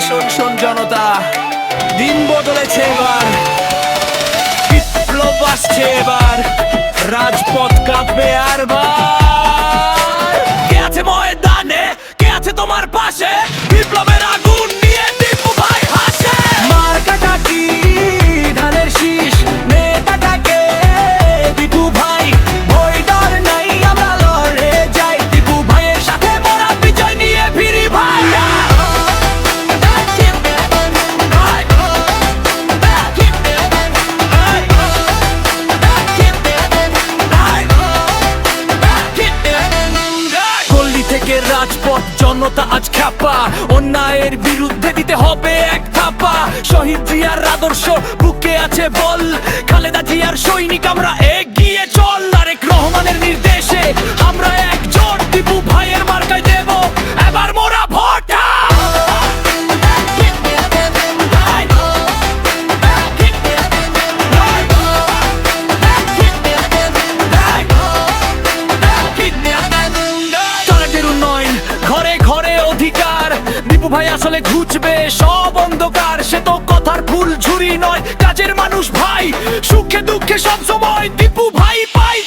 শোন শোন জনতা দিন বদলেছে এবার। বিপ্লব আসছে এবার। রাজপথ কাঁপবে আর বার। রাজপথ, জনতা আজ খ্যাপা। অন্যায়ের বিরুদ্ধে দিতে হবে এক থাপা শহীদ জিয়ার আদর্শ বুকে আছে বল। খালেদা জিয়ার সৈনিক আমরা এগিয়ে ভাই আসলে ঘুচবে, সব অন্ধকার। সে তো কথার ফুল ঝুরি নয়। কাজের মানুষ ভাই, সুখে দুঃখে সব সময়। দীপু ভাই পাই